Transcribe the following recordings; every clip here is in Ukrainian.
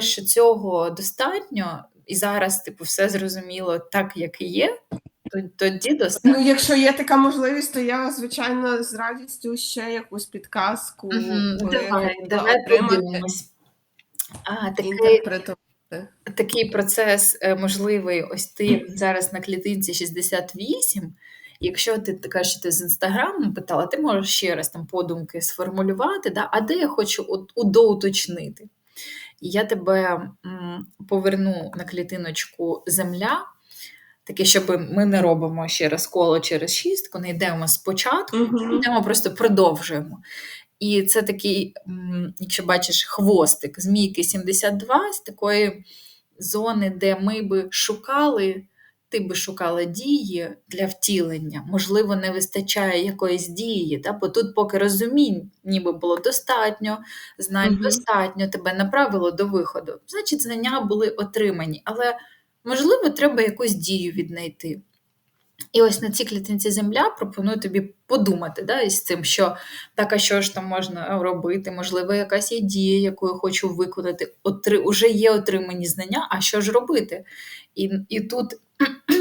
вважаєш, що цього достатньо, і зараз, типу, все зрозуміло так, як і є, то тоді достатньо. Ну, якщо є така можливість, то я, звичайно, з радістю ще якусь підказку би Давай, давай подивимось. А, такий, такий процес е, можливий. Ось ти зараз на клітинці 68. Якщо ти така, що ти з інстаграму питала, ти можеш ще раз там подумки сформулювати, да? а де я хочу удоуточнити. І я тебе поверну на клітиночку земля, таке, щоб ми не робимо ще раз коло через шістку, не йдемо спочатку, Мгм. йдемо просто продовжуємо. І це такий, якщо бачиш, хвостик змійки 72 з такої зони, де ми би шукали, ти би шукала дії для втілення. Можливо, не вистачає якоїсь дії, та? бо тут поки розумінь ніби було достатньо, знань Мгм. достатньо, тебе направило до виходу. Значить, знання були отримані, але можливо, треба якусь дію віднайти. І ось на цій клітинці земля пропоную тобі подумати да, із цим, що так, а що ж там можна робити, можливо, якась є дія, яку я хочу виконати. Отри... Уже є отримані знання, а що ж робити? І, і тут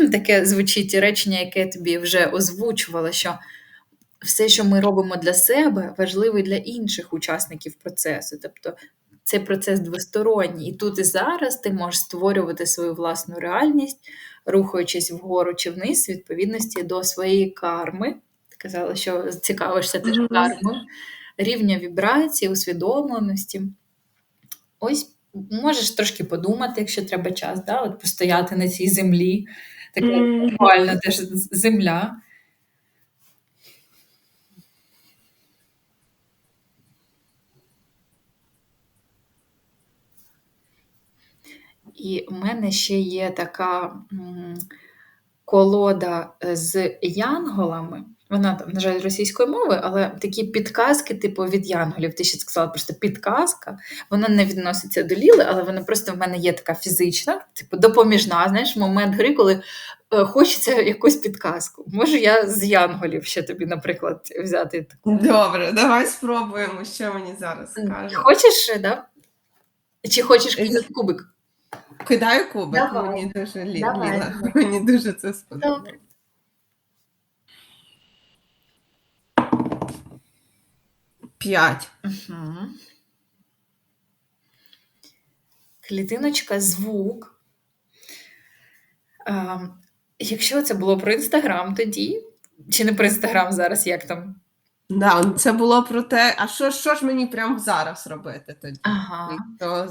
таке звучить речення, яке я тобі вже озвучувала, що все, що ми робимо для себе, важливо і для інших учасників процесу. Тобто цей процес двосторонній. І тут і зараз ти можеш створювати свою власну реальність, рухаючись вгору чи вниз, в відповідності до своєї карми. Ти казала, що цікавишся теж кармою, рівня вібрації, усвідомленості. Ось можеш трошки подумати, якщо треба час, да? от постояти на цій землі. Така буквально теж земля. І в мене ще є така колода з янголами. Вона там, на жаль, російської мови, але такі підказки, типу від янголів. Ти ще сказала просто підказка. Вона не відноситься до Ліли, але вона просто в мене є така фізична, типу допоміжна. Знаєш, момент гри, коли е, хочеться якусь підказку. Може, я з янголів ще тобі, наприклад, взяти таку. Добре, давай спробуємо, що мені зараз скаже. Хочеш, да? Чи хочеш кинути кубик? Кидаю кубик, Давай. мені дуже лі... Давай. Ліла. Мені дуже це сподобалося. П'ять. Угу. Клітиночка, звук. А, якщо це було про Інстаграм тоді, чи не про Інстаграм зараз, як там? Да, це було про те, а що, що ж мені прямо зараз робити тоді? Ага. То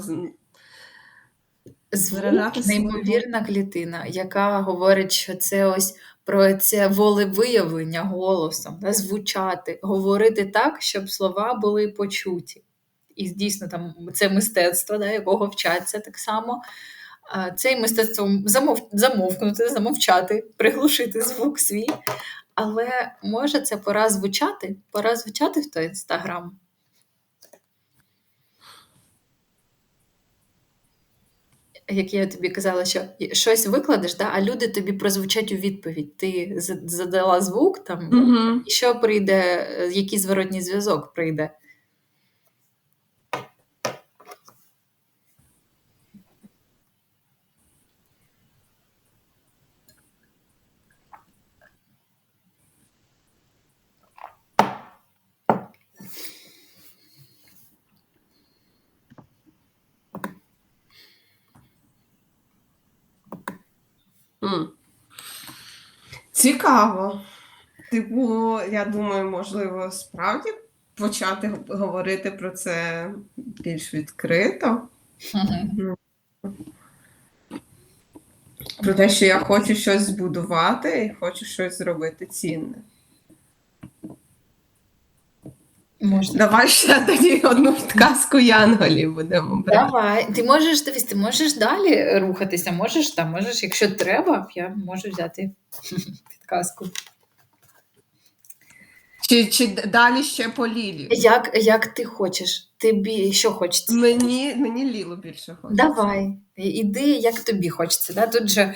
Звук неймовірна клітина, яка говорить, що це ось про це волевиявлення голосом, да, звучати, говорити так, щоб слова були почуті. І дійсно там це мистецтво, да, якого вчаться так само. Це і мистецтво замов, замовкнути, замовчати, приглушити звук свій. Але може це пора звучати, пора звучати в той інстаграм. Як я тобі казала, що щось викладеш, да, а люди тобі прозвучать у відповідь. Ти задала звук там, угу. і що прийде, е, який зворотній зв'язок прийде. М. Цікаво. Типу, я думаю, можливо, справді почати говорити про це більш відкрито. Про те, що я хочу щось збудувати і хочу щось зробити цінне. Можна. Давай ще тоді одну підказку Янголів будемо брати. Давай, ти можеш дивись, ти можеш далі рухатися, можеш та можеш, якщо треба, я можу взяти підказку. Чи, чи далі ще по Лілі? Як, як ти хочеш? Тобі що хочеться? Мені, мені Лілу більше хочеться. Давай, іди, як тобі хочеться. Да? Тут же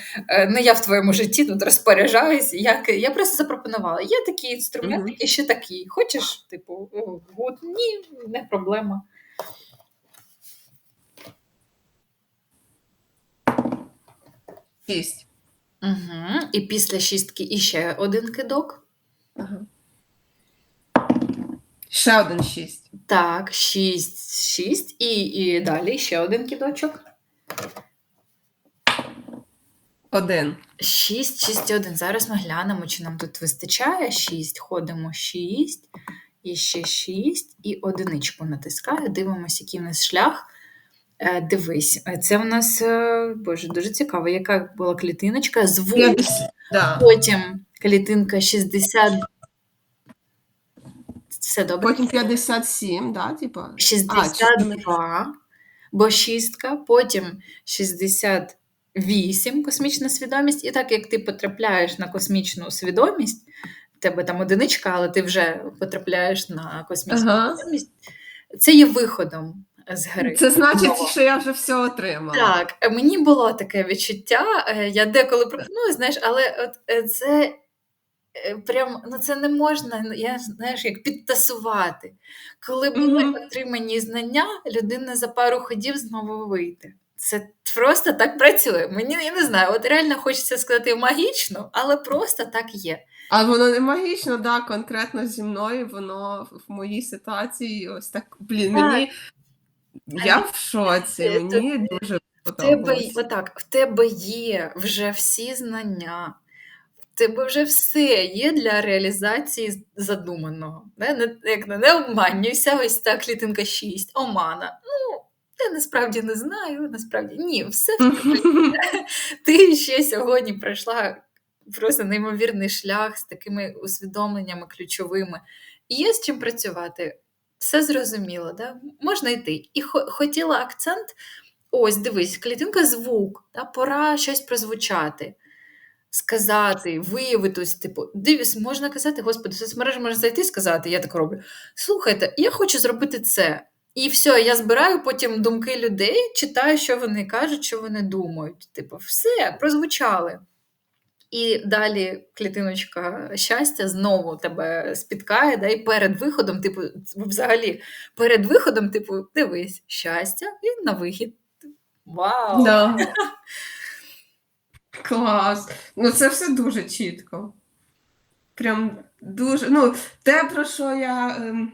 не я в твоєму житті тут розпоряджаюсь. Як, я просто запропонувала. Є такі інструменти, які ще такі. Хочеш, типу, гуд? Ні, не проблема. Шість. Угу. І після шістки іще один кидок. Ага. Ще один шість. Так, 6, 6. І, і далі ще один кидочок. Один. 6, 6, 1. Зараз ми глянемо, чи нам тут вистачає. 6, ходимо 6, і ще 6, і одиничку натискаю. Дивимося, який в нас шлях. Е, дивись, це в нас, е, боже, дуже цікаво, яка була клітиночка. Звук. Да. потім клітинка 60. Все добре? Потім 57, да, типа. 62, бо шістка, потім 68 космічна свідомість. І так як ти потрапляєш на космічну свідомість, в тебе там одиничка, але ти вже потрапляєш на космічну Ага. свідомість, це є виходом з гри. Це значить, що я вже все отримала. Так, мені було таке відчуття. е, Я деколи пропоную, знаєш, але от е, це прям ну це не можна, ну, я знаєш, як підтасувати. Коли були Мгм. отримані знання, людина за пару ходів знову вийде. Це просто так працює. Мені я не знаю, от реально хочеться сказати магічно, але просто так є. А воно не магічно, да, конкретно зі мною, воно в моїй ситуації ось так. Блін, Так. мені. Я в шоці, Е, мені дуже В тебе, отак, в тебе є вже всі знання, тебе вже все є для реалізації задуманого. Не, не, як не, не обманюйся, ось та клітинка 6, омана. Ну, я насправді не знаю, насправді ні, все. Ти ще сьогодні пройшла просто неймовірний шлях з такими усвідомленнями ключовими. І є з чим працювати. Все зрозуміло, да? можна йти. І хо- хотіла акцент. Ось, дивись, клітинка звук, да? пора щось прозвучати, сказати, виявити, ось, типу, дивись, можна казати, господи, в соцмережі можна зайти і сказати, я так роблю. Слухайте, я хочу зробити це. І все, я збираю потім думки людей, читаю, що вони кажуть, що вони думають. Типу, все, прозвучали. І далі клітиночка щастя знову тебе спіткає, да, і перед виходом, типу, взагалі, перед виходом, типу, дивись, щастя, і на вихід. Вау! Да. Клас. Ну, це все дуже чітко. Прям дуже. Ну, те, про що я ем,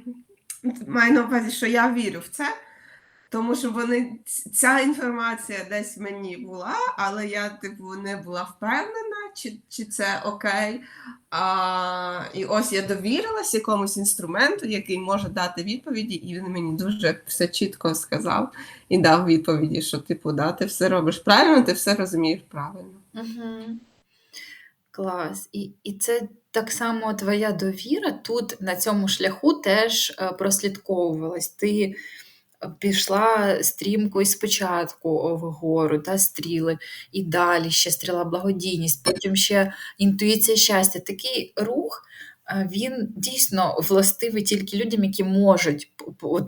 маю на увазі, що я вірю в це, тому що вони ця інформація десь мені була, але я, типу, не була впевнена, чи, чи це окей. А, і ось я довірилась якомусь інструменту, який може дати відповіді, і він мені дуже все чітко сказав і дав відповіді, що, типу, да, ти все робиш правильно, ти все розумієш правильно. Угу. Клас. І, і це так само твоя довіра тут на цьому шляху теж е, прослідковувалась. Ти е, пішла стрімко і спочатку вгору, та стріли, і далі ще стріла благодійність, потім ще інтуїція щастя. Такий рух. Він дійсно властивий тільки людям, які можуть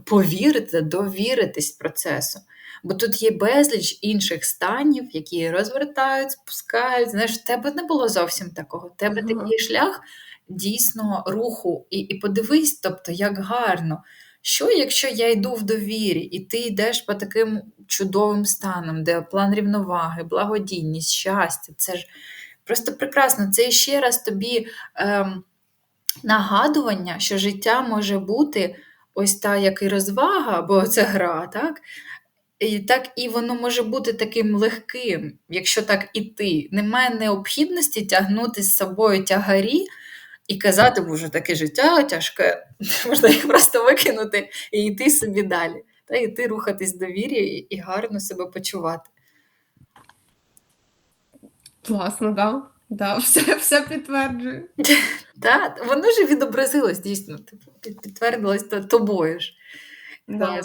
повірити, довіритись процесу. Бо тут є безліч інших станів, які розвертають, спускають. Знаєш, в тебе не було зовсім такого. В тебе Ага. такий шлях дійсно руху. І, і подивись, тобто, як гарно. Що, якщо я йду в довірі, і ти йдеш по таким чудовим станам, де план рівноваги, благодійність, щастя, це ж просто прекрасно. Це ще раз тобі ем, нагадування, що життя може бути ось та як і розвага, бо це гра, так? І так і воно може бути таким легким, якщо так іти. Немає необхідності тягнути з собою тягарі і казати, боже, таке життя тяжке, можна їх просто викинути і йти собі далі. Та йти рухатись до вірі і, і гарно себе почувати. Класно, да? Да, все, все підтверджую. Та, воно ж відобразилось дійсно, типу, підтвердилось тобою ж. Да.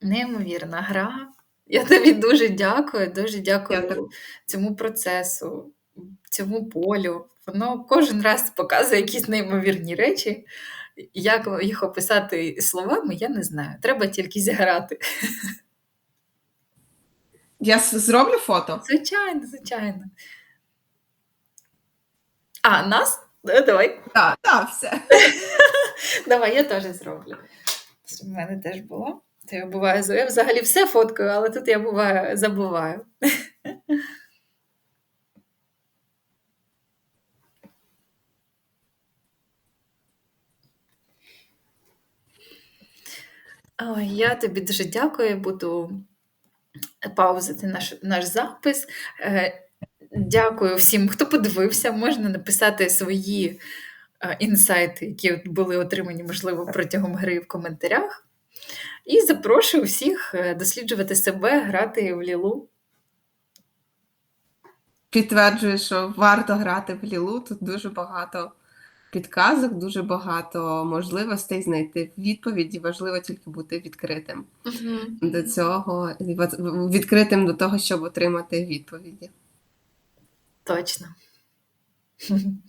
Неймовірна гра. Я тобі дуже дякую, дуже дякую Я так- цьому процесу, цьому полю. Воно кожен раз показує якісь неймовірні речі. Як їх описати словами, я не знаю. Треба тільки зіграти. Я зроблю фото. Звичайно, звичайно. А, нас? Е, давай. Так, так, все. Давай, я теж зроблю. У мене теж було. То я буваю, я взагалі все фоткаю, але тут я буваю, забуваю. Ой, я тобі дуже дякую, буду паузити наш наш запис. Е, Дякую всім, хто подивився. Можна написати свої е, інсайти, які були отримані, можливо, протягом гри в коментарях. І запрошую всіх е, досліджувати себе, грати в лілу. Підтверджую, що варто грати в лілу. Тут дуже багато підказок, дуже багато можливостей знайти відповіді. Важливо тільки бути відкритим до цього, відкритим до того, щоб отримати відповіді. Точно.